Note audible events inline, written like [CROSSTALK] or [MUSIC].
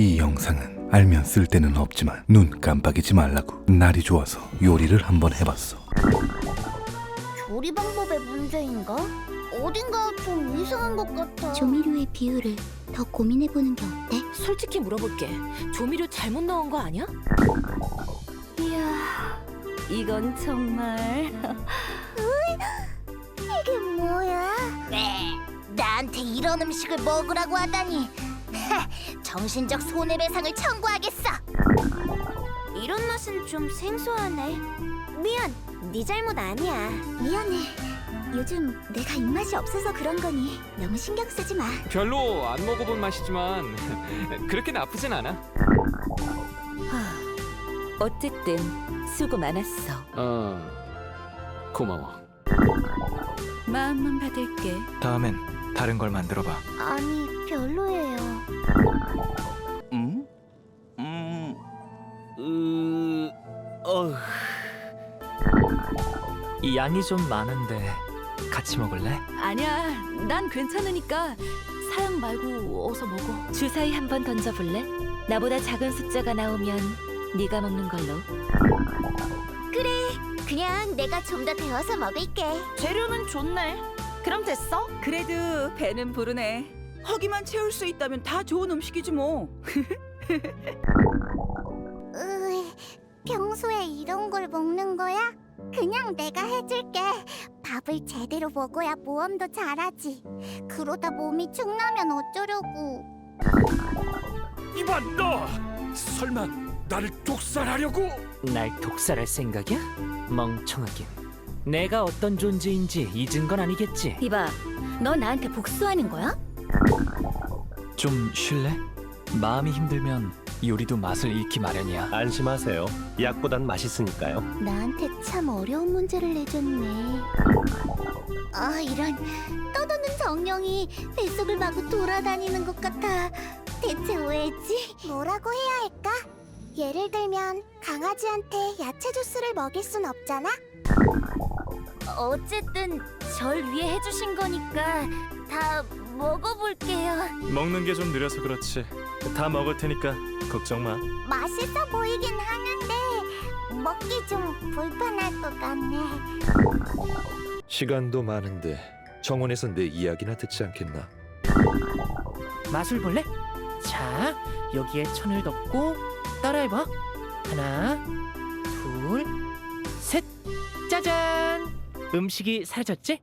이 영상은 알면 쓸데는 없지만 눈 깜빡이지 말라고 날이 좋아서 요리를 한번 해봤어. 조리 방법의 문제인가? 어딘가 좀 이상한 것 같아. 조미료의 비율을 더 고민해보는 게 어때? 솔직히 물어볼게. 조미료 잘못 넣은 거 아니야? 이야, 이건 정말 [LAUGHS] 이게 뭐야? 네, 나한테 이런 음식을 먹으라고 하다니. 하, 정신적 손해배상을 청구하겠어. 이런 맛은 좀 생소하네. 미안, 네 잘못 아니야. 미안해. 요즘 내가 입맛이 없어서 그런 거니 너무 신경 쓰지 마. 별로 안 먹어본 맛이지만 [LAUGHS] 그렇게 나쁘진 않아. 하, 어쨌든 수고 많았어. 어, 고마워. 마음만 받을게. 다음엔 다른 걸 만들어봐. 아니, 별로예요. 음? 음... 으... 어... 이 양이 좀 많은데 같이 먹을래? 아니야, 난 괜찮으니까 사양 말고 어서 먹어. 주사위 한 번 던져볼래? 나보다 작은 숫자가 나오면 네가 먹는 걸로. 그냥 내가 좀 더 데워서 먹을게. 재료는 좋네. 그럼 됐어? 그래도 배는 부르네. 허기만 채울 수 있다면 다 좋은 음식이지 뭐. 으, 평소에 이런 걸 먹는 거야? 그냥 내가 해줄게. 밥을 제대로 먹어야 모험도 잘하지. 그러다 몸이 축나면 어쩌려고. 이봐 너 설마 나를 독살하려고? 날 독살할 생각이야? 멍청하긴. 내가 어떤 존재인지 잊은 건 아니겠지? 이봐, 너 나한테 복수하는 거야? 좀 쉴래? 마음이 힘들면 요리도 맛을 잃기 마련이야. 안심하세요. 약보단 맛있으니까요. 나한테 참 어려운 문제를 내줬네. 아, 이런 떠도는 정령이 뱃속을 마구 돌아다니는 것 같아. 대체 왜지? 뭐라고 해야 할까? 예를 들면 강아지한테 야채 주스를 먹일 순 없잖아. 어쨌든 절 위해 해주신 거니까 다 먹어볼게요. 먹는 게 좀 느려서 그렇지. 다 먹을 테니까 걱정 마. 맛있어 보이긴 하는데 먹기 좀 불편할 것 같네. 시간도 많은데 정원에서 내 이야기나 듣지 않겠나? 맛을 볼래? 자, 여기에 천을 덮고 따라해봐. 하나, 둘, 셋. 짜잔! 음식이 사라졌지?